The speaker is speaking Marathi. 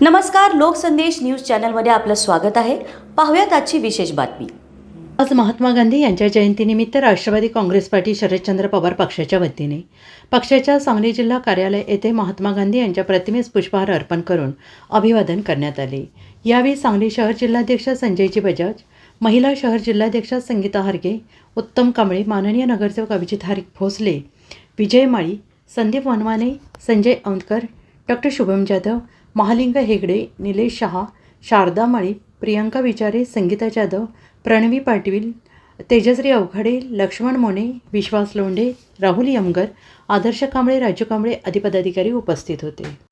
नमस्कार लोकसंदेश न्यूज चॅनलमध्ये आपलं स्वागत आहे. पाहूयात आजची विशेष बातमी. आज महात्मा गांधी यांच्या जयंतीनिमित्त राष्ट्रवादी काँग्रेस पार्टी शरदचंद्र पवार पक्षाच्या वतीने पक्षाच्या सांगली जिल्हा कार्यालय येथे महात्मा गांधी यांच्या प्रतिमेस पुष्पहार अर्पण करून अभिवादन करण्यात आले. यावेळी सांगली शहर जिल्हाध्यक्ष संजयजी बजाज महिला शहर जिल्हाध्यक्षा संगीता हारगे उत्तम कांबळे माननीय नगरसेवक अभिजित हारिक भोसले विजय माळी संदीप वनवाने संजय औंदकर डॉक्टर शुभम जाधव महालिंग हेगडे निलेश शहा शारदा माळी प्रियंका विचारे संगीता जाधव प्रणवी पाटील तेजश्री अवघडे लक्ष्मण मोने विश्वास लोंढे राहुल यमगर आदर्श कांबळे राजू कांबळे आदी पदाधिकारी उपस्थित होते.